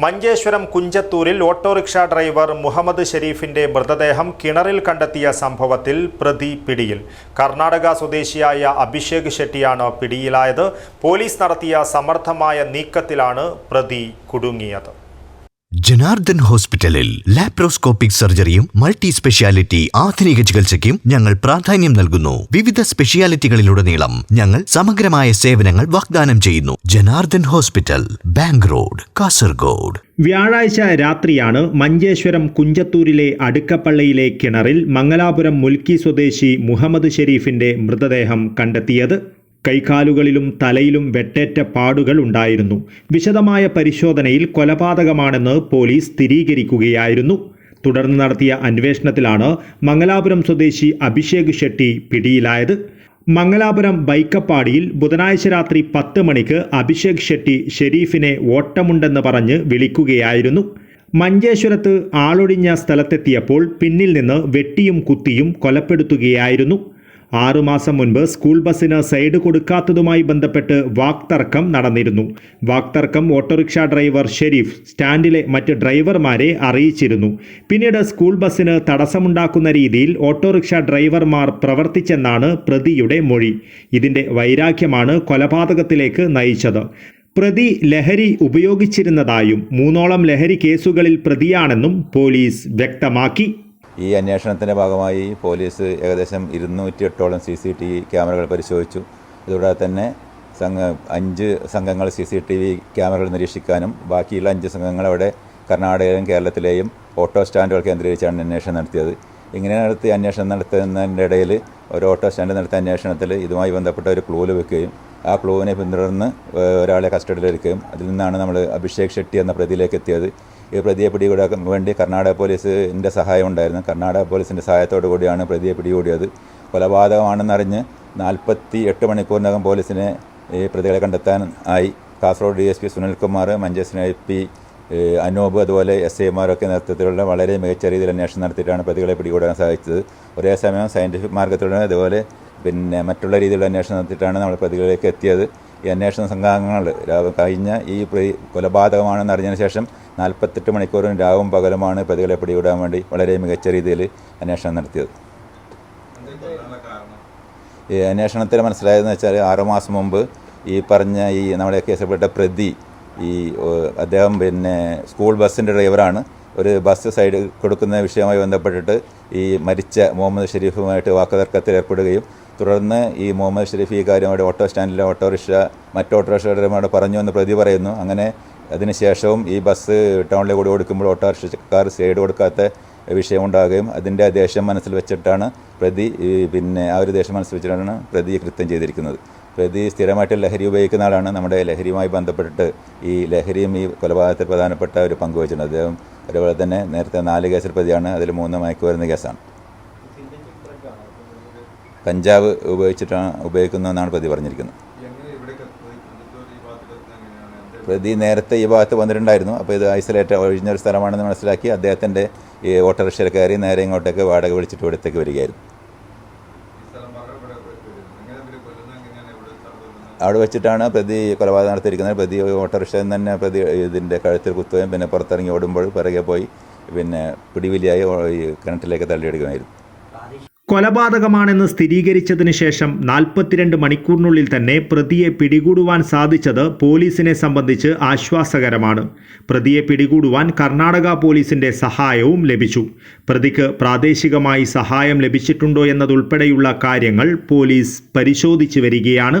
മഞ്ചേശ്വരം കുഞ്ചത്തൂരിൽ autorickshaw driver Muhammad ഷെരീഫിന്റെ മൃതദേഹം കിണറിൽ കണ്ടെത്തിയ സംഭവത്തിൽ പ്രതി പിടിയിൽ. കർണാടക സ്വദേശിയായ അഭിഷേക് ഷെട്ടിയാണ് പിടിയിലായത്. പോലീസ് നടത്തിയ സമർത്ഥമായ നീക്കത്തിലാണ് പ്രതി കുടുങ്ങിയത്. ജനാർദ്ദൻ ഹോസ്പിറ്റലിൽ ലാപ്രോസ്കോപ്പിക് സർജറിയും മൾട്ടി സ്പെഷ്യാലിറ്റി ആധുനിക ചികിത്സയ്ക്കും ഞങ്ങൾ പ്രാധാന്യം നൽകുന്നു. വിവിധ സ്പെഷ്യാലിറ്റികളിലുടനീളം ഞങ്ങൾ സമഗ്രമായ സേവനങ്ങൾ വാഗ്ദാനം ചെയ്യുന്നു. Janardhan hospital bank road Kasaragod. വ്യാഴാഴ്ച രാത്രിയാണ് മഞ്ചേശ്വരം കുഞ്ചത്തൂരിലെ അടുക്കപ്പള്ളിയിലെ കിണറിൽ മംഗലാപുരം മുൽക്കി സ്വദേശി മുഹമ്മദ് ഷെരീഫിന്റെ മൃതദേഹം കണ്ടെത്തിയത്. കൈകാലുകളിലും തലയിലും വെട്ടേറ്റ പാടുകൾ ഉണ്ടായിരുന്നു. വിശദമായ പരിശോധനയിൽ കൊലപാതകമാണെന്ന് പോലീസ് സ്ഥിരീകരിക്കുകയായിരുന്നു. തുടർന്ന് നടത്തിയ അന്വേഷണത്തിലാണ് മംഗലാപുരം സ്വദേശി അഭിഷേക് ഷെട്ടി പിടിയിലായത്. മംഗലാപുരം ബൈക്കപ്പാടിയിൽ ബുധനാഴ്ച രാത്രി പത്ത് മണിക്ക് അഭിഷേക് ഷെട്ടി ഷെരീഫിനെ ഓട്ടമുണ്ടെന്ന് പറഞ്ഞ് വിളിക്കുകയായിരുന്നു. മഞ്ചേശ്വരത്ത് ആളൊഴിഞ്ഞ സ്ഥലത്തെത്തിയപ്പോൾ പിന്നിൽ നിന്ന് വെട്ടിയും കുത്തിയും കൊലപ്പെടുത്തുകയായിരുന്നു. ആറുമാസം മുൻപ് സ്കൂൾ ബസ്സിന് സൈഡ് കൊടുക്കാത്തതുമായി ബന്ധപ്പെട്ട് വാക്തർക്കം നടന്നിരുന്നു. വാക്തർക്കം ഓട്ടോറിക്ഷ ഡ്രൈവർ ഷെരീഫ് സ്റ്റാൻഡിലെ മറ്റ് ഡ്രൈവർമാരെ അറിയിച്ചിരുന്നു. പിന്നീട് സ്കൂൾ ബസ്സിന് തടസ്സമുണ്ടാക്കുന്ന രീതിയിൽ ഓട്ടോറിക്ഷ ഡ്രൈവർമാർ പ്രവർത്തിച്ചെന്നാണ് പ്രതിയുടെ മൊഴി. ഇതിന്റെ വൈരാഗ്യമാണ് കൊലപാതകത്തിലേക്ക് നയിച്ചത്. പ്രതി ലഹരി ഉപയോഗിച്ചിരുന്നതായും മൂന്നോളം ലഹരി കേസുകളിൽ പ്രതിയാണെന്നും പോലീസ് വ്യക്തമാക്കി. ഈ അന്വേഷണത്തിന്റെ ഭാഗമായി പോലീസ് ഏകദേശം ഇരുന്നൂറ്റി എട്ടോളം സി സി ടി വി ക്യാമറകൾ പരിശോധിച്ചു. ഇതുകൂടാതെ തന്നെ സംഘ അഞ്ച് സംഘങ്ങൾ സി സി ടി വി ക്യാമറകൾ നിരീക്ഷിക്കാനും ബാക്കിയുള്ള അഞ്ച് സംഘങ്ങൾ അവിടെ കർണാടകയിലും കേരളത്തിലെയും ഓട്ടോ സ്റ്റാൻഡുകൾ കേന്ദ്രീകരിച്ചാണ് അന്വേഷണം നടത്തിയത്. ഇങ്ങനെ നടത്തി അന്വേഷണം നടത്തുന്നതിന്റെ ഇടയിൽ ഒരു ഓട്ടോ സ്റ്റാൻഡ് നടത്തിയ അന്വേഷണത്തിൽ ഇതുമായി ബന്ധപ്പെട്ട ഒരു ക്ലൂ ലഭിക്കുകയും ആ ക്ലൂവിനെ പിന്തുടർന്ന് ഒരാളെ കസ്റ്റഡിയിലെടുക്കുകയും അതിൽ നിന്നാണ് നമ്മൾ അഭിഷേക് ഷെട്ടി എന്ന പ്രതിയിലേക്ക് എത്തിയത്. ഈ പ്രതിയെ പിടികൂടാൻ വേണ്ടി കർണാടക പോലീസിന്റെ സഹായം ഉണ്ടായിരുന്നു. കർണാടക പോലീസിന്റെ സഹായത്തോടു കൂടിയാണ് പ്രതിയെ പിടികൂടിയത്. കൊലപാതകമാണെന്നറിഞ്ഞ് നാൽപ്പത്തി എട്ട് മണിക്കൂറിനകം പോലീസിനെ ഈ പ്രതികളെ കണ്ടെത്താൻ ആയി. Kasaragod D S P Sunilkumar Manjeshwaram I P Anoop അതുപോലെ എസ് ഐമാരൊക്കെ നേതൃത്വത്തിലുള്ള വളരെ മികച്ച രീതിയിൽ അന്വേഷണം നടത്തിയിട്ടാണ് പ്രതികളെ പിടികൂടാൻ സാധിച്ചത്. ഒരേ സമയം സയന്റിഫിക് മാർഗത്തിലൂടെ അതുപോലെ പിന്നെ മറ്റുള്ള രീതിയിലുള്ള അന്വേഷണം നടത്തിയിട്ടാണ് നമ്മൾ പ്രതികളിലേക്ക് എത്തിയത്. ഈ അന്വേഷണ സംഘാംഗങ്ങൾ കഴിഞ്ഞ ഈ കൊലപാതകമാണെന്ന് അറിഞ്ഞതിന് ശേഷം നാൽപ്പത്തെട്ട് മണിക്കൂറും രാവും പകലുമാണ് പ്രതികളെ പിടികൂടാൻ വേണ്ടി വളരെ മികച്ച രീതിയിൽ അന്വേഷണം നടത്തിയത്. ഈ അന്വേഷണത്തിൽ മനസ്സിലായതെന്ന് വെച്ചാൽ ആറുമാസം മുമ്പ് ഈ പറഞ്ഞ ഈ നമ്മുടെ കേസിൽപ്പെട്ട പ്രതി ഈ അദ്ദേഹം പിന്നെ സ്കൂൾ ബസ്സിന്റെ ഡ്രൈവറാണ്. ഒരു ബസ് സൈഡ് കൊടുക്കുന്ന വിഷയവുമായി ബന്ധപ്പെട്ടിട്ട് ഈ മരിച്ച മുഹമ്മദ് ഷെരീഫുമായിട്ട് വാക്കുതർക്കത്തിൽ ഏർപ്പെടുകയും തുടർന്ന് ഈ മുഹമ്മദ് ഷെരീഫ് ഈ കാര്യമായിട്ട് ഓട്ടോ സ്റ്റാൻഡിലെ ഓട്ടോറിക്ഷ മറ്റ് ഓട്ടോറിക്ഷ പറഞ്ഞു എന്ന് പ്രതി പറയുന്നു. അങ്ങനെ അതിനുശേഷവും ഈ ബസ് ടൗണിലെ കൂടി കൊടുക്കുമ്പോൾ ഓട്ടോറിക്ഷക്കാർ സൈഡ് കൊടുക്കാത്ത വിഷയമുണ്ടാകുകയും അതിന്റെ ദേഷ്യം മനസ്സിൽ വെച്ചിട്ടാണ് പ്രതി പിന്നെ ആ ഒരു ദേഷ്യം മനസ്സിൽ വെച്ചിട്ടാണ് പ്രതി കൃത്യം ചെയ്തിരിക്കുന്നത്. പ്രതി സ്ഥിരമായിട്ട് ലഹരി ഉപയോഗിക്കുന്ന ആളാണ്. നമ്മുടെ ലഹരിയുമായി ബന്ധപ്പെട്ടിട്ട് ഈ ലഹരിയും ഈ കൊലപാതകത്തിൽ പ്രധാനപ്പെട്ട ഒരു പങ്ക് വഹിച്ചിട്ടുണ്ട്. അദ്ദേഹം അതുപോലെ തന്നെ നേരത്തെ നാല് കേസിൽ പ്രതിയാണ്. അതിൽ മൂന്ന് മയക്കുമരുന്ന് കേസാണ്. കഞ്ചാവ് ഉപയോഗിച്ചിട്ടാണ് ഉപയോഗിക്കുന്നതെന്നാണ് പ്രതി പറഞ്ഞിരിക്കുന്നത്. പ്രതി നേരത്തെ ഈ ഭാഗത്ത് വന്നിട്ടുണ്ടായിരുന്നു. അപ്പോൾ ഇത് ഐസൊലേറ്റ് ഒഴിഞ്ഞൊരു സ്ഥലമാണെന്ന് മനസ്സിലാക്കി അദ്ദേഹത്തിന്റെ ഈ ഓട്ടോറിക്ഷയിൽ കയറി നേരെ ഇങ്ങോട്ടേക്ക് വാടക വിളിച്ചിട്ട് ഇവിടത്തേക്ക് വരികയായിരുന്നു. അവിടെ വെച്ചിട്ടാണ് പ്രതി കൊലപാതകം നടത്തിയിരിക്കുന്നത്. പ്രതി ഓട്ടോറിക്ഷയിൽ തന്നെ പ്രതി ഇതിന്റെ കഴുത്തിൽ കുത്തുകയും പിന്നെ പുറത്തിറങ്ങി ഓടുമ്പോൾ പിറകെ പോയി പിന്നെ പിടിവിലിയായി കിണറ്റിലേക്ക് തള്ളിയെടുക്കുമായിരുന്നു കൊലപാതകമാണെന്ന് സ്ഥിരീകരിച്ചതിന് ശേഷം നാൽപ്പത്തിരണ്ട് മണിക്കൂറിനുള്ളിൽ തന്നെ പ്രതിയെ പിടികൂടുവാൻ സാധിച്ചത് പോലീസിനെ സംബന്ധിച്ച് ആശ്വാസകരമാണ്. പ്രതിയെ പിടികൂടുവാൻ കർണാടക പോലീസിന്റെ സഹായവും ലഭിച്ചു. പ്രതിക്ക് പ്രാദേശികമായി സഹായം ലഭിച്ചിട്ടുണ്ടോ എന്നതുൾപ്പെടെയുള്ള കാര്യങ്ങൾ പോലീസ് പരിശോധിച്ചു വരികയാണ്.